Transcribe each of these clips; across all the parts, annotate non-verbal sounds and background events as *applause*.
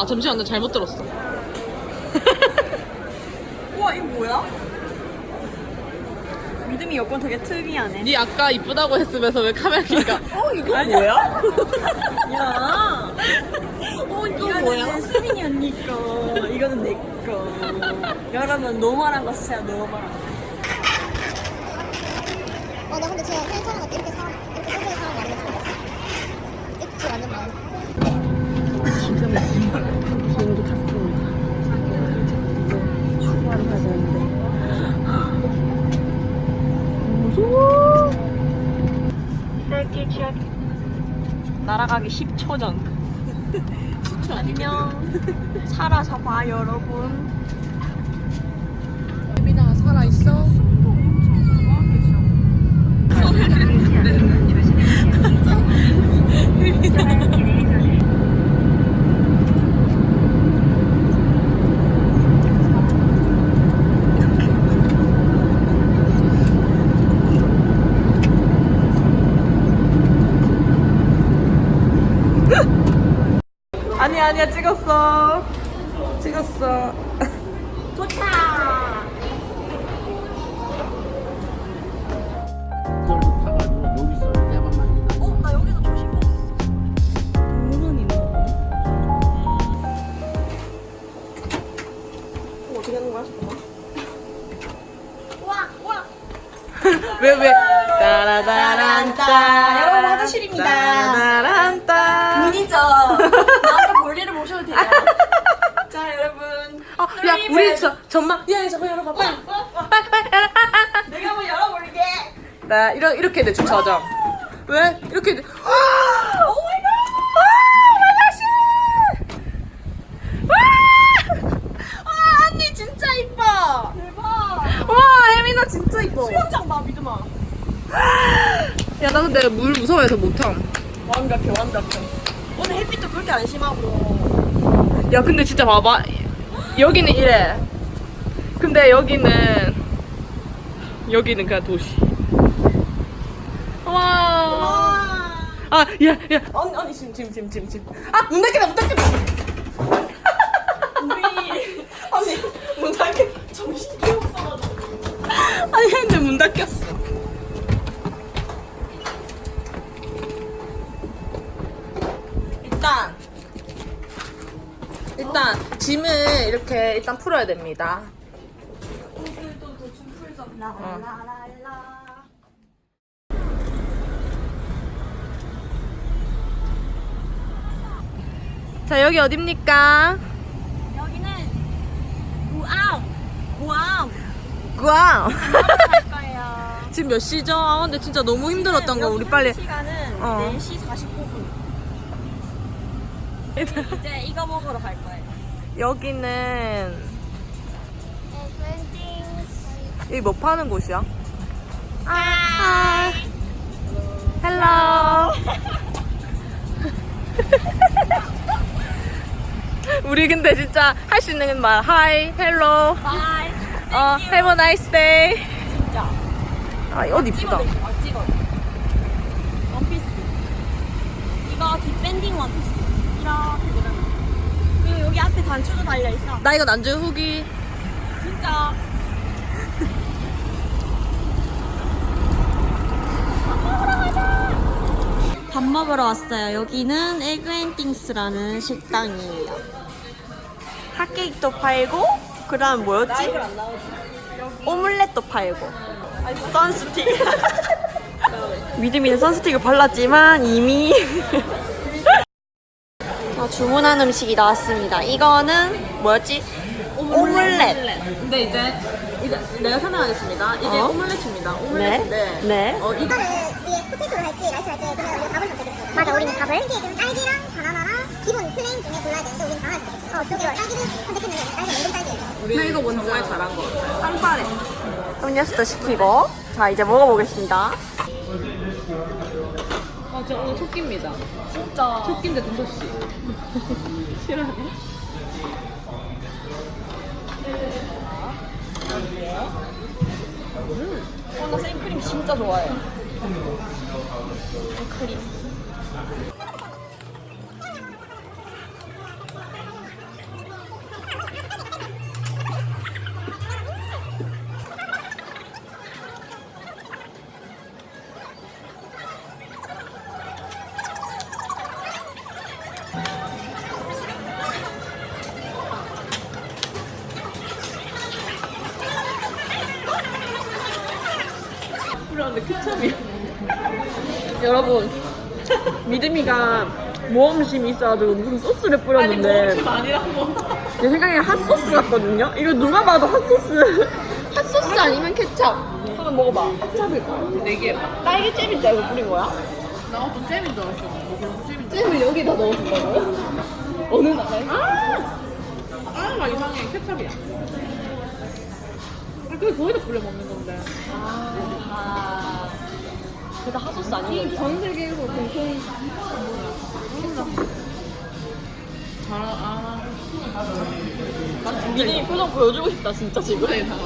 야 잠시만 나 잘못 들었어 *laughs* 우와 이거 뭐야? 믿음이 여권 되게 특이하네. 니 아까 이쁘다고 했으면서 왜 카메라 켜니까 *laughs* 어 이거 뭐야? *laughs* 야. 어 이거 뭐야? 수민이 언니 거. 이거는 내 거. 여러분 노멀한 거 쓰세요 노멀한 거. 어, 나 근데 제 사진 촬영 할 때 이렇게 사람, 이렇게 소개의 사람 많이 봤어. 이렇게 완전 많 아. 비행기 탔습니다. 이제 출발을 해야 되는데. 무서워. 날아가기 10초 전. 10초 아니면 살아서 봐 여러분. 혜민아 살아 있어? 아니 아니야 찍었어. 찍었어. 도착. 이걸로 타가지고 여기서 대만 만기는 어, 나 여기서 조심 먹었어. 동물원 있나 보네. 어, 어떻게 하는 거야? 잠깐만. 와, 와. 왜 왜? 따라다란따 여러분, 화장실입니다. 따라란따 문이죠. *laughs* 나한테 볼일을 보셔도 돼요. 자, 여러분. 어, 야 우리 저 전망. 야 저거 열어봐. 빨리 빨리 빨리 열어. 내가 한번 열어볼게. 나 이러, 이렇게 돼 주차장 왜? 이렇게 돼. 진짜 이뻐. 수영장 봐, 믿음아. 야 나 근데 물 무서워해서 못함. 완벽해, 완벽해. 오늘 햇빛도 그렇게 안 심하고. 야 근데 진짜 봐봐 여기는 이래 근데 여기는 여기는 그냥 도시 와 와. 아, 야, 야, 언니, 언니, 지금, 지금, 지금, 지금, 지금. 아, 문 닫겠다, 문 닫겠다. 우리 *laughs* 언니 문 닫게 정신이 없어가지고 아니, 근데 문 닫혔어. 일단, 일단, 짐을 이렇게 일단 풀어야 됩니다. 라라라라 자, 여기 어딥니까? 여기는 구암. 갈 거예요 *laughs* 지금 몇 시죠? 아, 근데 진짜 너무 힘들었던 거, 우리 빨리. 시간은 어. 4시 49분 *laughs* 이제 이거 먹으러 갈 거예요 여기는, 여기 뭐 파는 곳이야? 아, 헬로. *laughs* 우리 근데 진짜 할 수 있는 말 하이, 헬로, 바이 어, have a nice day. 진짜. 아, 옷 이쁘다. 아, 찍어 원피스 이거 뒷밴딩 원피스 이렇게 여기 앞에 단추도 달려있어 나 이거 난주 후기. 진짜 *laughs* 밥 먹으러 왔어요. 여기는 에그앤띵스라는 식당이에요. 핫케이크도 팔고 그 다음 뭐였지? 오믈렛도 팔고 선스틱 *laughs* 믿음이는 선스틱을 발랐지만 이미 *laughs* 자, 주문한 음식이 나왔습니다. 이거는 뭐였지? 오믈렛. 근데 이제, 이제 내가 설명하겠습니다. 이게 어? 오믈렛입니다. 네. 오믈렛인데, 네. 어, 이거 이게 포테이토를 할지 라이스 할지 그냥 우리 밥을 선택했어요. 맞아, 우리는 밥을. 이게 좀 딸기랑 바나나랑 기본 플레인 중에 골라야 되는데 우리는 바나나를 선택했어. 어, 저기 딸기를 선택했는데 딸기가 냉동 딸기예요. 우리 이거 뭔지 정말 잘한 것 같아요. 빵빠레. 음료수도 시키고 자 이제 먹어보겠습니다. 아, 진짜 오늘 첫 끼입니다. 진짜 첫 끼인데 5시. 싫어하네. 어, 나 생크림 진짜 좋아해. 생크림. 근데 케찹이야. 여러분, 믿음이가 모험심이 있어가지고 무슨 소스를 뿌렸는데. 아니라고. 내 생각에 핫소스 같거든요? 이거 누가 봐도 핫소스. 핫소스 아니면 케찹. 한번 먹어봐. 케찹일까? 네 개. 딸기잼인 줄 알고 뿌린 거야? 나도 잼인 줄 알았어. 뭐 그런 잼인 줄 잼을 여기다 넣었다고요? 어느 나라에? 알았어. 아, 나 이상해. 케찹이야. 아, 그게 거기다 뿌려 먹는 건데. 아. 그다 핫소스 아니에요? 전 세계에서 공통. 잘, 아. 미니 표정 보여주고 싶다, 진짜 지금. 그래, 다.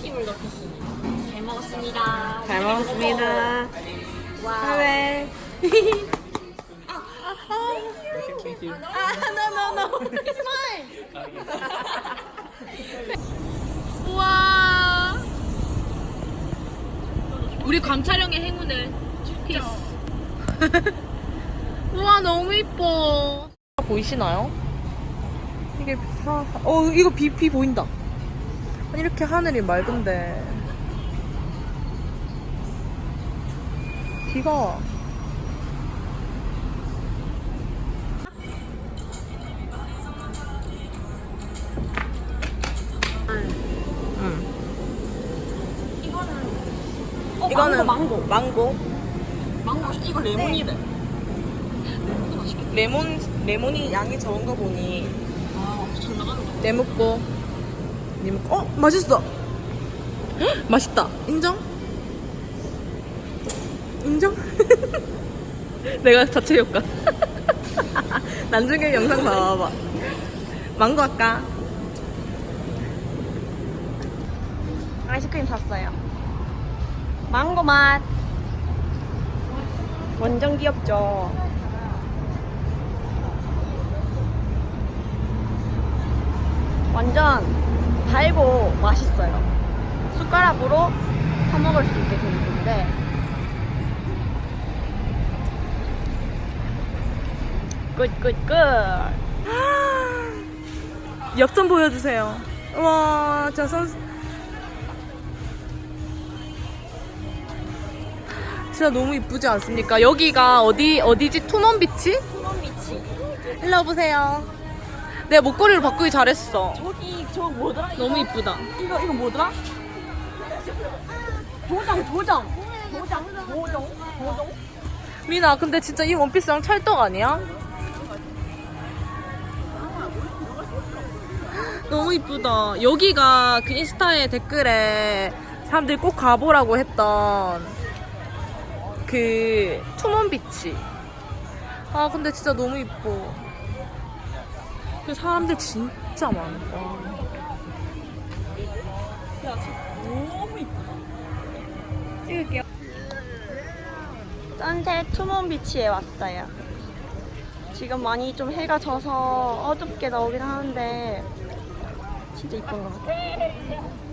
힘을 넣겠습니다. 잘 먹었습니다. 잘 먹었습니다. *laughs* 사회. 우와. 우리 감촬영의 행운을. 피스. *laughs* 우와 너무 이뻐. 보이시나요? 이게 사, 어 이거 비, 비 보인다. 아니 이렇게 하늘이 맑은데 비가 어, 이거는 망고, 망고. 망고. 망고, 이거 레몬이래. 레몬 레몬이 양이 적은 거 보니. 아, 잘 나가는 거. 내 먹고. 니 먹고. 어 맛있어. 헉, *gasps* 맛있다. 인정? 인정? *laughs* 내가 자체 효과 *laughs* 나중에 영상 나와봐. 망고 할까 아이스크림 샀어요. 망고 맛. 완전 귀엽죠? 완전 달고 맛있어요. 숟가락으로 퍼먹을 수 있게 되는 건데. 굿굿굿. *gasps* 역전 보여주세요 와 진짜 선 진짜 너무 이쁘지 않습니까? 여기가 어디 어디지? 투먼비치? 투먼비치. 일로 와보세요. 내가 목걸이로 바꾸기 잘했어. 저기 저 뭐더라? 이거? 너무 이쁘다. 이거 이거 뭐더라? 도장 도장 도장 도장 도장 미나, 근데 진짜 이 원피스랑 찰떡 아니야? 너무 이쁘다. 여기가 그 인스타에 댓글에 사람들이 꼭 가보라고 했던 그 투먼비치. 아, 근데 진짜 너무 이뻐. 그 사람들 진짜 많다. 너무 이쁘다. 찍을게요. 선셋 투몬비치에 왔어요. 지금 많이 좀 해가 져서 어둡게 나오긴 하는데 진짜 이쁜 것 같아요.